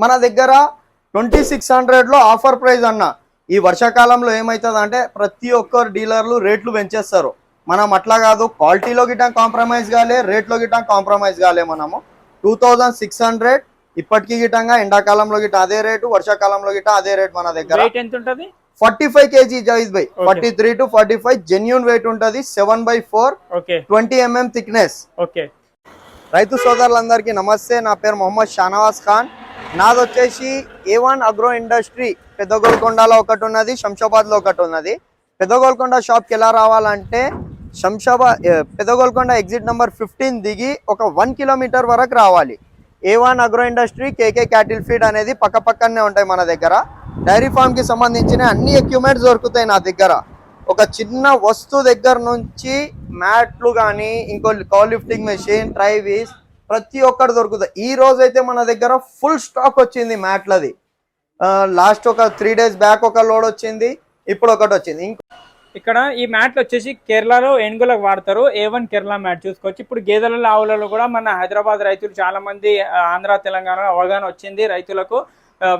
మన దగ్గర twenty six హండ్రెడ్లో ఆఫర్ ప్రైస్ అన్న. ఈ వర్షాకాలంలో ఏమవుతుంది అంటే ప్రతి ఒక్కరు డీలర్లు రేట్లు పెంచేస్తారు. మనం అట్లా కాదు క్వాలిటీలో గిట్ట కాంప్రమైజ్ కాలే రేట్లో గిట్ట కాంప్రమైజ్ కాలే మనము. టూ థౌజండ్ సిక్స్ హండ్రెడ్ ఇప్పటికి గిట్టంగా ఎండాకాలంలో గిట్ట అదే రేటు వర్షాకాలంలో గిట్ట అదే రేట్ మన దగ్గర. వెయిట్ ఎంత ఉంటది forty five KG size by. Forty three to forty five genuine weight ఉంటుంది seven by four twenty MM thickness okay. రైతు సోదరులందరికీ నమస్తే నా పేరు మొహమ్మద్ షానవాజ్ ఖాన్. నాది వచ్చేసి ఏ వన్ అగ్రో ఇండస్ట్రీ పెద్ద గోల్కొండలో ఒకటి ఉన్నది శంషాబాద్లో ఒకటి ఉన్నది. పెద్ద గోల్కొండ షాప్కి ఎలా రావాలంటే శంషాబాద్ పెద్దగోల్కొండ పెద్ద గోల్కొండ ఎగ్జిట్ నెంబర్ ఫిఫ్టీన్ దిగి ఒక వన్ కిలోమీటర్ వరకు రావాలి. A one agro industry KK cattle feed అనేది పక్క పక్కనే ఉంటాయి మన దగ్గర. డైరీ ఫామ్కి సంబంధించిన అన్ని ఎక్విప్మెంట్స్ దొరుకుతాయి నా దగ్గర. ఒక చిన్న వస్తువు దగ్గర నుంచి మ్యాట్లు కానీ ఇంకో కాల్ లిఫ్టింగ్ మెషిన్ ట్రైవీస్ ప్రతి ఒక్కటి దొరుకుతాయి ఈ రోజు అయితే మన దగ్గర ఫుల్ స్టాక్ వచ్చింది మ్యాట్లది. లాస్ట్ ఒక త్రీ డేస్ బ్యాక్ ఒక లోడ్ వచ్చింది ఇప్పుడు ఒకటి వచ్చింది. ఇక్కడ ఈ మ్యాట్లు వచ్చేసి కేరళలో ఏనుగులకు వాడతారు. ఏ వన్ కేరళ మ్యాట్ చూసుకోవచ్చు. ఇప్పుడు గేదెలలో ఆవులలో కూడా మన హైదరాబాద్ రైతులు చాలా మంది ఆంధ్ర తెలంగాణ అవగాహన వచ్చింది రైతులకు.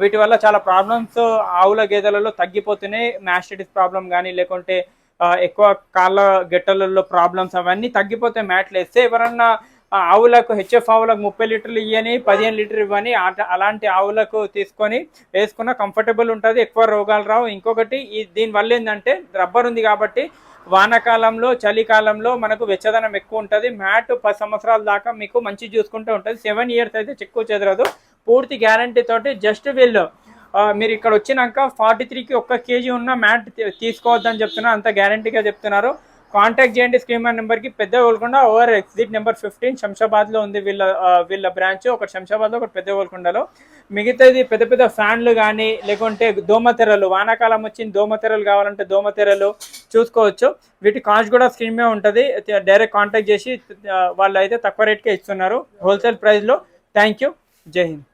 వీటి వల్ల చాలా ప్రాబ్లమ్స్ ఆవుల గేదెలలో తగ్గిపోతున్నాయి. మ్యాస్టిటిస్ ప్రాబ్లం కానీ లేకుంటే ఎక్కువ కాళ్ళ గెట్టలలో ప్రాబ్లమ్స్ అవన్నీ తగ్గిపోతే మ్యాట్లు వేస్తే ఎవరన్నా ఆవులకు హెచ్ఎఫ్ ఆవులకు ముప్పై లీటర్లు ఇవ్వని పదిహేను లీటర్ ఇవ్వని అలాంటి ఆవులకు తీసుకొని వేసుకున్న కంఫర్టబుల్ ఉంటుంది ఎక్కువ రోగాలు రావు. ఇంకొకటి ఈ దీని వల్ల ఏంటంటే రబ్బర్ ఉంది కాబట్టి వానాకాలంలో చలికాలంలో మనకు వెచ్చదనం ఎక్కువ ఉంటుంది. మ్యాట్ పది సంవత్సరాల దాకా మీకు మంచి చూసుకుంటూ ఉంటుంది. సెవెన్ ఇయర్స్ అయితే చెక్కు చెదరదు. పూర్తి గ్యారంటీ తోటి జస్ట్ వీళ్ళు మీరు ఇక్కడ వచ్చినాక ఫార్టీ త్రీకి ఒక్క కేజీ ఉన్న మ్యాట్ తీసుకోవద్దని చెప్తున్నారు అంత గ్యారంటీగా చెప్తున్నారు. కాంటాక్ట్ చేయండి స్క్రీన్ నెంబర్కి. పెద్ద Golconda over exit number fifteen. శంషాబాద్లో ఉంది వీళ్ళ వీళ్ళ బ్రాంచ్. ఒకటి శంషాబాద్లో ఒకటి పెద్ద గోల్కొండలో. మిగతాది పెద్ద పెద్ద ఫ్యాన్లు కానీ లేకుంటే దోమతెరలు వానాకాలం వచ్చిన దోమతెరలు కావాలంటే దోమతెరలు చూసుకోవచ్చు. వీటి కాస్ట్ కూడా స్క్రీన్ మీద ఉంటుంది. డైరెక్ట్ కాంటాక్ట్ చేసి వాళ్ళు అయితే తక్కువ రేట్కే ఇస్తున్నారు. హోల్సేల్ ప్రైస్లో. Thank you. జై హింద్.